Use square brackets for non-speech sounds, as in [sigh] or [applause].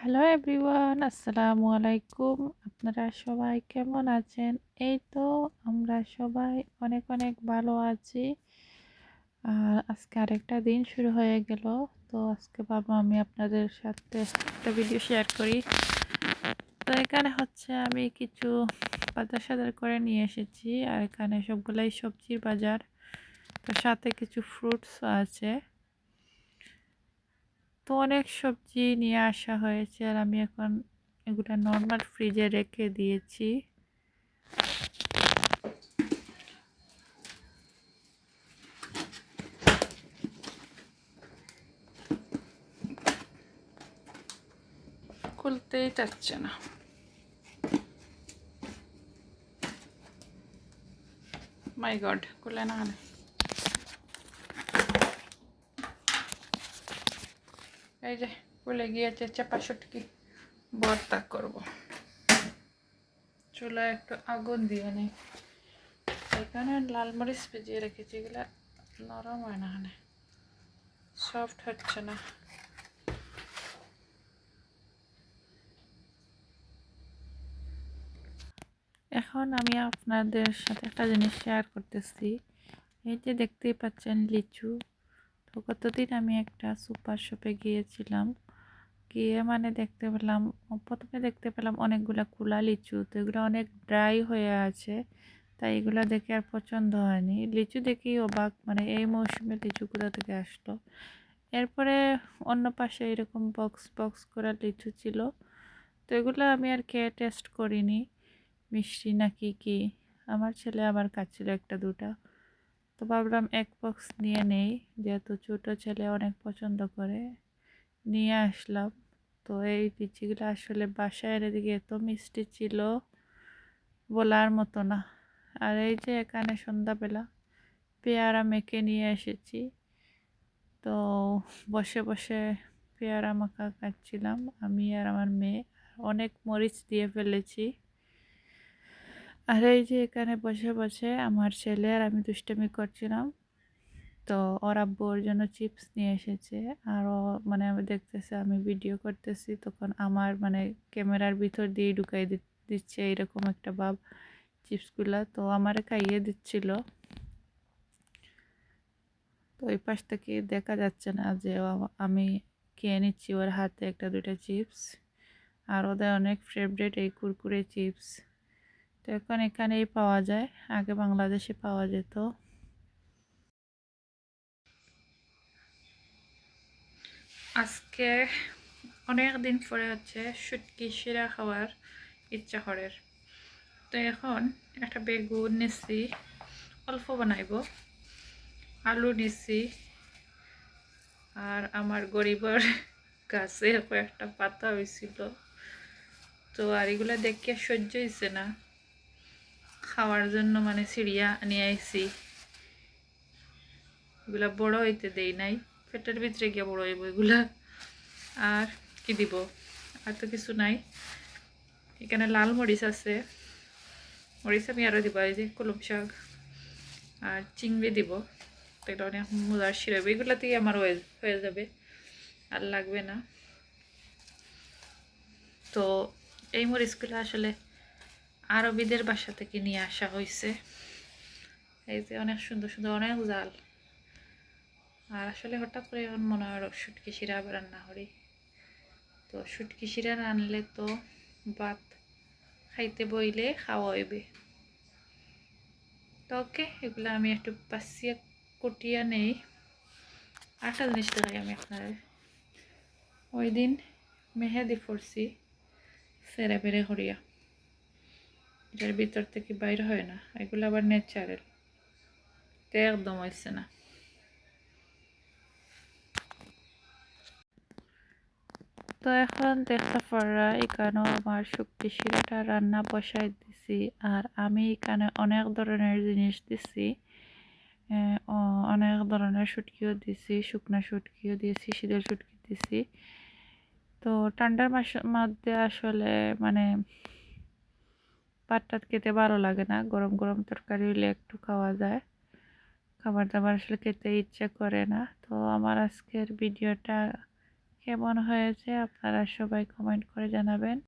Hello everyone, আসসালামু আলাইকুম। আপনারা সবাই কেমন আছেন? এই তো আমরা সবাই অনেক অনেক ভালো আছি। আর আজকে আরেকটা দিন শুরু হয়ে গেল। তো আজকে ভাবলাম আমি আপনাদের সাথে একটা ভিডিও শেয়ার করি। তো এখানে হচ্ছে আমি কিছু বাজার সাজার করে নিয়ে এসেছি। আর এখানে সবগুলাই সবজির বাজার। তো সাথে কিছু ফ্রুটসও আছে। তো অনেক সবজি নিয়ে আসা হয়েছে আর আমি এখন এগুলো নর্মাল ফ্রিজে রেখে দিয়েছি। খুলতেই চাচ্ছে না। মাই গড খুলে না। এই যে খুলে গিয়েছে, চাপা সুটকি। ভর্তা করব। চুলায় একটু আগুন দিয়ে নেই। এখানে লাল মরিচ ভিজিয়ে রেখেছি, এগুলো নরম হয় না সফট হচ্ছে না। এখন আমি আপনাদের সাথে একটা জিনিস শেয়ার করতেছি। এই যে দেখতেই পাচ্ছেন লিচু। তো কতদিন আমি একটা সুপার শপে গিয়েছিলাম। গিয়ে মানে দেখতে পেলাম, প্রথমে দেখতে পেলাম অনেকগুলো কুলা লিচু, তো এগুলো অনেক ড্রাই হয়ে আছে, তাই এগুলো দেখে আর পছন্দ হয়নি। লিচু দেখেই অবাক মানে এই মৌসুমে লিচু কোথা থেকে আসলো? এরপরে অন্য পাশে এরকম বক্স বক্স করা লিচু ছিল, তো এগুলো আমি আর খেয়ে টেস্ট করিনি, মিষ্টি নাকি কি? আমার ছেলে আমার কাছিল একটা দুটা। তো ভাবলাম এক বক্স নিয়ে নেই, যেহেতু ছোটো ছেলে অনেক পছন্দ করে, নিয়ে আসলাম। তো এই লিচিগুলো আসলে বাসায় এদিকে এত মিষ্টি ছিল বলার মতো না। আর এই যে এখানে সন্ধ্যাবেলা পেয়ারা মেখে নিয়ে এসেছি। তো বসে বসে পেয়ারা মাখা খাচ্ছিলাম, আমি আর আমার মেয়ে। অনেক মরিচ দিয়ে ফেলেছি। আর এই যে এখানে বসে বসে আমার ছেলে আর আমি দুষ্টামি করছিলাম। তো ওর আব্বু ওর জন্য চিপস নিয়ে এসেছে। আর ও মানে আমি দেখতেছে, আমি ভিডিও করতেছি, তখন আমার মানে ক্যামেরার ভিতর দিয়ে ঢুকাই দিচ্ছে এইরকম একটা ভাব চিপসগুলা। তো আমারে খাইয়ে দিচ্ছিল। তো ওই পাশ থেকে দেখা যাচ্ছে না যে আমি খেয়ে নিচ্ছি ওর হাতে একটা দুইটা চিপস। আর ওদের অনেক ফেভারেট এই কুরকুরে চিপস। তো এখন এখানেই পাওয়া যায়। আগে বাংলাদেশে পাওয়া যেত। আজকে অনেক দিন পরে হচ্ছে সুটকি শিরা খাওয়ার ইচ্ছা করের তো এখন একটা বেগুন নিচ্ছি অল্প বানাইব। আলু নিচ্ছি আর আমার গরিবের [laughs] গাছে কয়েকটা পাতা হয়েছিল তো আর এগুলো দেখে সহ্য হয়েছে না। খাওয়ার জন্য মানে সিঁড়িয়া নিয়ে আইসি এগুলা বড় হইতে দেই নাই। পেটের ভিতরে গিয়ে বড় হইব এগুলা। আর কি দিব? আর তো কিছু নাই। এখানে লাল মরিচ আছে। মরিচ আমি আরও দিব, এই যে কলম শাক। আর চিংড়ি দিব। তো এটা অনেক মজার শিরাবে এগুলাতেই আমার হয়ে হয়ে যাবে। আর লাগবে না। তো এই মরিচগুলো আসলে আরবিদের বাসা থেকে নিয়ে আসা হয়েছে। এই যে অনেক সুন্দর সুন্দর অনেক জাল। আর আসলে হঠাৎ করে এখন মনে হয় সুটকি শিরা রান্না করি। তো সুটকি শিরা রানলে তো ভাত খাইতে বইলে খাওয়া হইবে। তো ওকে, এগুলো আমি একটু পাশিয়া কটিয়া নেই। আরেকটা জিনিস দেখাই আমি আপনার। ওই দিন মেহেদি পড়ছি সেরে বেড়ে করিয়া। এটার ভিতর থেকে বাইর হয় না। এগুলো আবার ন্যাচারাল তো একদম হয়েছে না। তো এখন দেখতে পারা এখানেও আমার শক্তি শিরাটা রান্না বসাই দিছি, আর আমি এখানে অনেক ধরনের জিনিস দিছি অনেক ধরনের শুটকিও দিছি, শুকনা শুটকিও দিয়েছি শীতল শুটকি দিছি। তো ঠান্ডার মাস, মধ্যে আসলে মানে ভাত টাত খেতে ভালো লাগে না। গরম গরম তরকারি হলে একটু খাওয়া যায়। খাবার দাবার আসলে খেতে ইচ্ছে করে না। তো আমার আজকের ভিডিওটা কেমন হয়েছে আপনারা সবাই কমেন্ট করে জানাবেন।